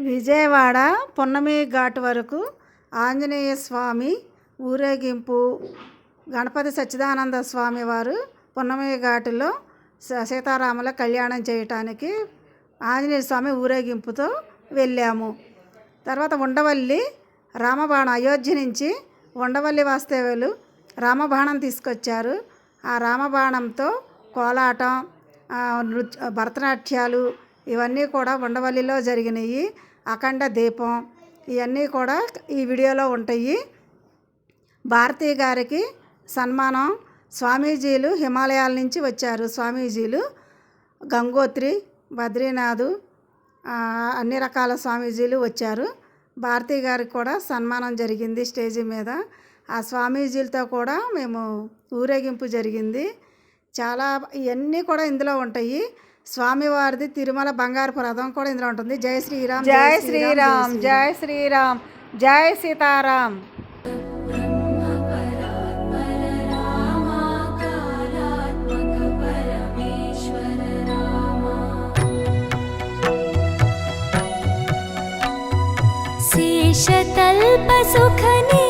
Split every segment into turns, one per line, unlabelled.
విజయవాడ పున్నమి ఘాట్ వరకు ఆంజనేయ స్వామి ఊరేగింపు. గణపతి సచ్చిదానంద స్వామి వారు పున్నమి ఘాటులో స- సీతారాముల కళ్యాణం చేయటానికి ఆంజనేయ స్వామి ఊరేగింపుతో వెళ్ళాము. తర్వాత ఉండవల్లి రామబాణం అయోధ్య నుంచి ఉండవల్లి వాస్తవ్యులు రామబాణం తీసుకొచ్చారు. ఆ రామబాణంతో కోలాటం నృత్య భరతనాట్యాలు ఇవన్నీ కూడా ఉండవల్లిలో జరిగినాయి. అఖండ దీపం ఇవన్నీ కూడా ఈ వీడియోలో ఉంటాయి. భారతీ గారికి సన్మానం. స్వామీజీలు హిమాలయాల నుంచి వచ్చారు స్వామీజీలు. గంగోత్రి బద్రీనాథు అన్ని రకాల స్వామీజీలు వచ్చారు. భారతీ గారికి కూడా సన్మానం జరిగింది స్టేజీ మీద. ఆ స్వామీజీలతో కూడా మేము ఊరేగింపు జరిగింది. చాలా ఇవన్నీ కూడా ఇందులో ఉంటాయి. స్వామివారిది తిరుమల బంగారపు రథం కూడా ఇందులో ఉంటుంది. జై శ్రీరామ్
జై శ్రీరామ్. జై శ్రీరామ్ జై సీతారాం.
శేషతల్ప సుఖనే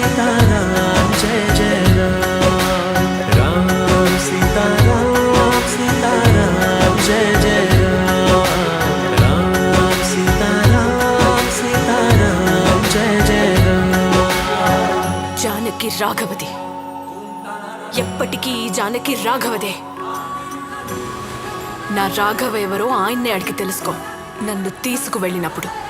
సీతారామ్ సీతారామ్ జయ జయ రామ్ రామ్ సీతారామ్ సీతారామ్
జానకి రాఘవది ఎప్పటికీ ఈ జానకి రాఘవదే నా రాఘవ ఎవరో ఆయన్నే అడిగి తెలుసుకో. నన్ను తీసుకువెళ్ళినప్పుడు.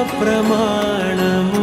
ధర్మ ప్రమాణము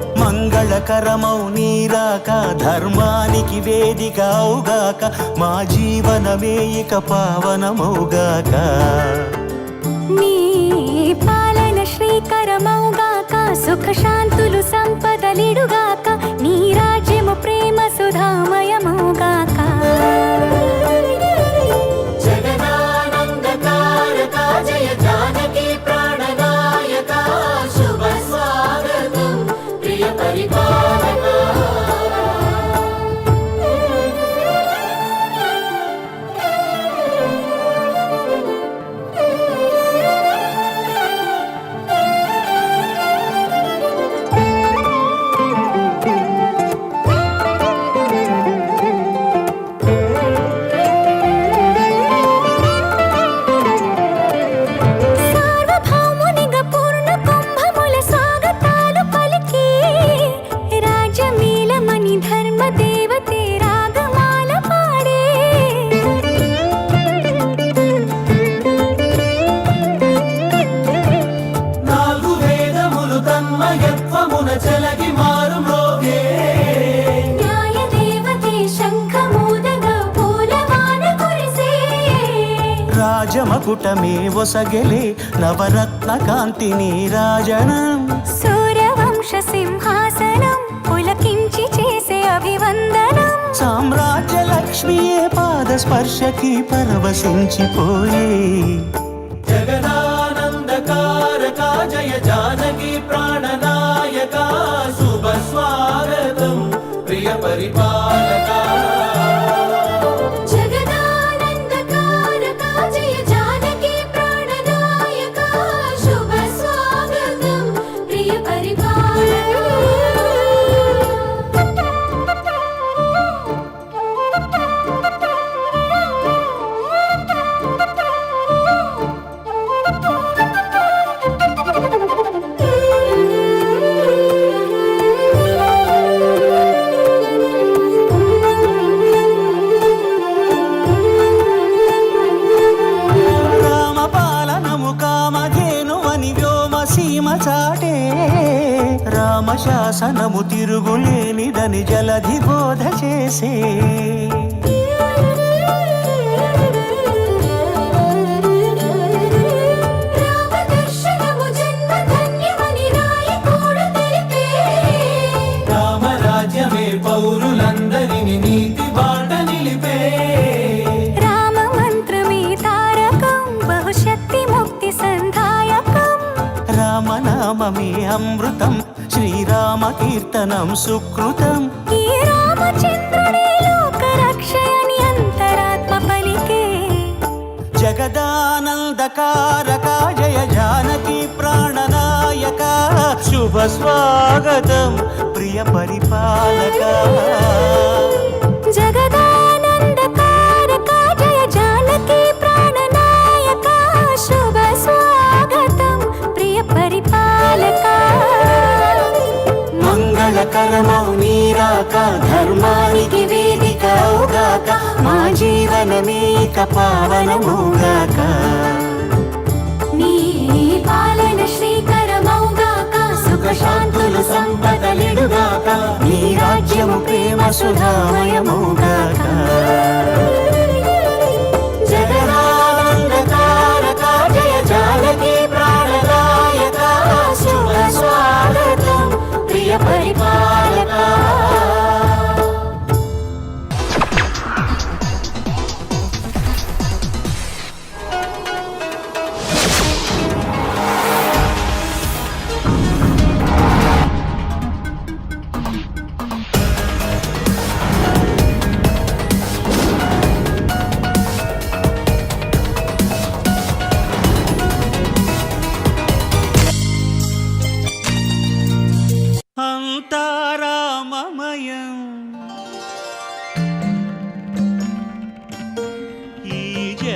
మంగళకరమౌ నీరాక ధర్మానికి వేదిక అవుగాక మా జీవనమే ఇక పావనమౌగాక.
నీ పాలన శ్రీకరమౌగాక సుఖ శాంతులు సంపదలిడుగాక నీ రాజ్యము ప్రేమ సుధామయమౌగాక.
రాజమకుటమే ఒసగెలే నవరత్న కాంతిని రాజనం.
సూర్యవంశ సింహాసనం పులకించి చేసే అభివందనం.
సామ్రాజ్య లక్ష్మియే పాద స్పర్శకి పరవశించిపోయే. జగదానందకారక జయ జానకి ప్రాణనాయక శుభ స్వాగతం ప్రియ పరిపాలక. కీర్తనం సుకృతం
ఈ రామచంద్రుడే లోక రక్షయని అంతరాత్మ పలికే.
జగదానందకారక జయ జానకి ప్రాణనాయక శుభ స్వాగతం ప్రియ పరిపాలక.
జగదానందకారక
మంగళకరమౌ నీరాక ధర్మానికి వేదిక అవుగాక మా జీవనమేక పావనమౌగాక.
నీ పాలన శ్రీకరమౌగాక సుఖ శాంతులు సంపదలిడుగాక
నీ రాజ్యము ప్రేమ సుధామయమౌగాక. ప్రియ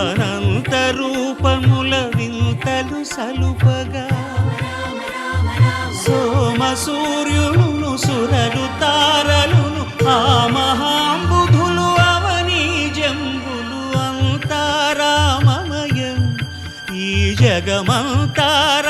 అనంత రూపముల వింతలు సలుపగా సోమ సూర్యులను సురలు తారలును ఆ మహాంబుధులు అవని జంబులు అంతారామమయం ఈ జగమంతారామమయం